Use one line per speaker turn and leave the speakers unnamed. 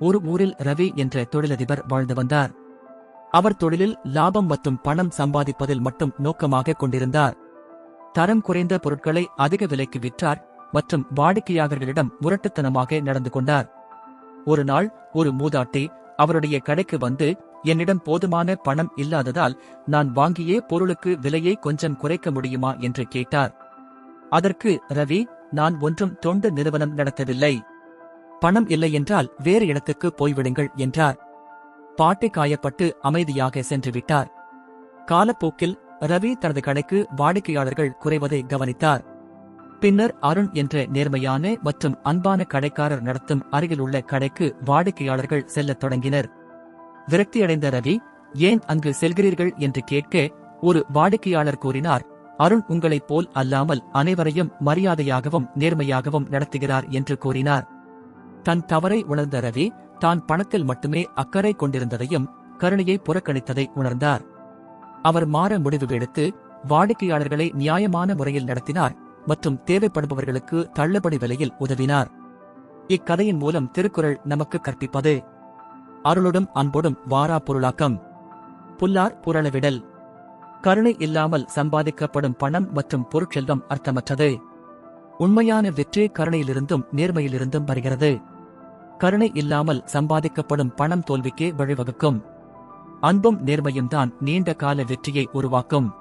ஒரு ஊரில் ரவி என்ற தொழிலதிபர் வாழ்ந்து வந்தார். அவர் தொழிலில் லாபம் மற்றும் பணம் சம்பாதிப்பதில் மட்டும் நோக்கமாக கொண்டிருந்தார். தரம் குறைந்த பொருட்களை அதிக விலைக்கு விற்றார் மற்றும் வாடிக்கையாளர்களிடம் முரட்டுத்தனமாக நடந்து கொண்டார். ஒரு நாள் ஒரு மூதாட்டி அவருடைய கடைக்கு வந்து என்னிடம் போதுமான பணம் இல்லாததால் நான் வாங்கிய பொருளுக்கு விலையை கொஞ்சம் குறைக்க முடியுமா? என்று கேட்டார். அதற்கு ரவி நான் ஒன்றும் தொண்டு நிறுவனம் நடத்தவில்லை. பணம் இல்லை என்றால் வேறு இடத்துக்கு போய்விடுங்கள் என்றார். பாட்டி காயப்பட்டு அமைதியாக சென்று விட்டார். காலப்போக்கில் ரவி தனது கடைக்கு வாடிக்கையாளர்கள் குறைவதை கவனித்தார். பின்னர் அருண் என்ற நேர்மையான மற்றும் அன்பான கடைக்காரர் நடத்தும் அருகிலுள்ள கடைக்கு வாடிக்கையாளர்கள் செல்லத் தொடங்கினர். விரக்தியடைந்த ரவி ஏன் அங்கு செல்கிறீர்கள்? என்று கேட்க ஒரு வாடிக்கையாளர் கூறினார் அருண் உங்களைப் போல் அல்லாமல் அனைவரையும் மரியாதையாகவும் நேர்மையாகவும் நடத்துகிறார் என்று கூறினார். தன் தவறை உணர்ந்த ரவி தான் பணத்தில் மட்டுமே அக்கறை கொண்டிருந்ததையும் கருணையை புறக்கணித்ததை உணர்ந்தார். அவர் மாற முடிவு எடுத்து வாடிக்கையாளர்களை நியாயமான முறையில் நடத்தினார் மற்றும் தேவைப்படுபவர்களுக்கு தள்ளுபடி விலையில் உதவினார். இக்கதையின் மூலம் திருக்குறள் நமக்கு கற்பிப்பது. அருளுடும் அன்போடும் வாரா பொருளாக்கம். புல்லார் புரளவிடல். கருணை இல்லாமல் சம்பாதிக்கப்படும் பணம் மற்றும் பொருட்செல்வம் அர்த்தமற்றது. உண்மையான வெற்றி கருணையிலிருந்தும் நேர்மையிலிருந்தும் வருகிறது. கருணை இல்லாமல் சம்பாதிக்கப்படும் பணம் தோல்விக்கே வழிவகுக்கும். அன்பும் நேர்மையும் தான் நீண்ட கால வெற்றியை உருவாக்கும்.